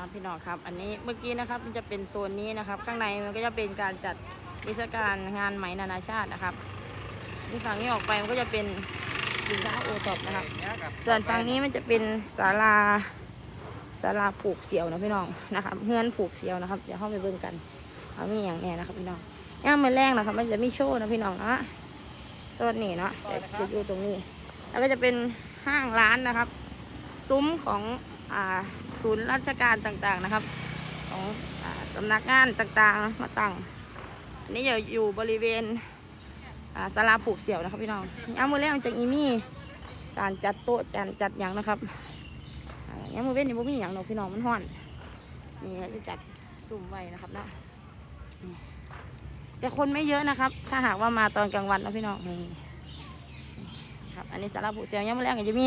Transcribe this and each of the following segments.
ครับพี่น้องครับ อันนี้เมื่อกี้นะครับมันจะเป็นโซนนี้นะครับ ข้างในมันก็จะเป็นการจัดนิทรรศการงานไหมนานาชาตินะครับที่ฝั่งนี้ออกไปมันก็จะเป็นสินค้าโอท็อปนะครับ ส่วนฝั่งนี้มันจะเป็นศาลาศาลาผูกเสี่ยวนะพี่น้องนะครับเฮือนผูกเสี่ยวนะครับเดี๋ยวเข้าไปเบิ่งกันเอามีอย่างแน่นะครับพี่น้องย่างมือแรกนะครับ มันจะมีโชว์นะพี่น้องนะโซนนี้เนาะจะอยู่ตรงนี้ แล้วก็จะเป็นห้างร้านนะครับ ซุ้มของ ศูนย์ราชการต่างๆนะครับ ของสำนักงานต่างๆมาตั้งอันนี้จะอยู่บริเวณอ่าศาลาผูกเสี่ยวนะครับพี่น้องย่างมือแรกมันจะอีมี่การจัดโต๊ะการจัดอย่างนะครับอ่าอย่างมือเว้นนี่บ่มีอย่างเนาะพี่น้องมันห้อนนี่เขาจะจัดสุ่มไว้นะครับเนาะแต่คนไม่เยอะนะครับ ถ้าหากว่ามาตอนกลางวันนะพี่น้องนี่ครับอันนี้สาระบุเซียวยังไม่แรกก็จะมี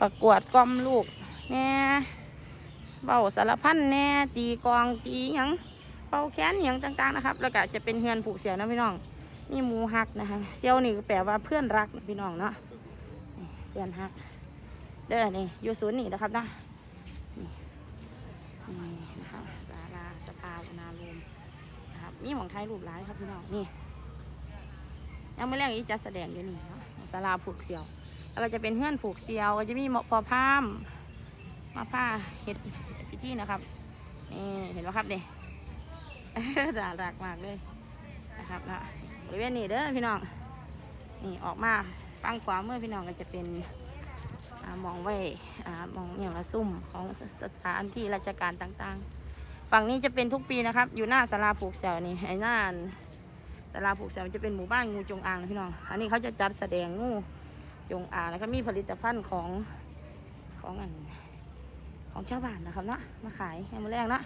ประกวดกล้อมลูก แน่เบาสารพันแน่ตีกองตีหยังเป่าแขนหยังต่างๆนะครับ แล้วก็จะเป็นเฮือนผูกเสียนะพี่น้องนี่หมูหักนะคะเซียวนี่แปลว่าเพื่อนรักพี่น้องเนาะเพื่อนฮัก เด้อนี่อยู่ศูนย์นี่นะครับนะนี่นะครับศาลาสภาวนาลมนะครับมีหมองไทยรูปหลายครับพี่น้องนี่ยังไม่แรกอีกจัดแสดงอยู่นี่นะศาลาผูกเสียวแล้วก็จะเป็นเพื่อนผูกเสียวก็จะมีหมอพอพาม มาผ้าเห็ดพิธีนะครับนี่เห็นไหมครับเนี่น่ารักมากเลยนะครับนะบริเวณนี้เด้อพี่น้องนี่ออกมาฟังขวาเมื่อพี่น้องก็จะเป็นอมองไว้มองอย่างละซุ่มของสถานที่ราชการต่างๆ ฝั่งนี้จะเป็นทุกปีนะครับ อยู่หน้าศาลาผูกเสวนี่ไอ้หน้าศาลาผูกเสวจะเป็นหมู่บ้านงูจงอางนะพี่น้อง อันนี้เขาจะจัดแสดงงูจงอางแล้วก็มีผลิตภัณฑ์ของของอัน ของชาวบ้านนะครับเนาะมาขายให้มาแรกเนาะ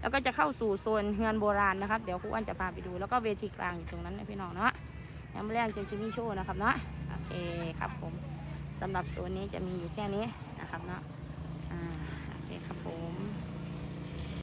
แล้วก็จะเข้าสู่โซนเฮือนโบราณนะครับ เดี๋ยวครูอ้วนจะพาไปดู แล้วก็เวทีกลางอยู่ตรงนั้นนะพี่น้องเนาะน้ำแรงเจจิมิโชนะครับเนาะโอเคครับผมสำหรับตัวนี้จะมีอยู่แค่นี้นะครับเนาะอ่าโอเคครับผม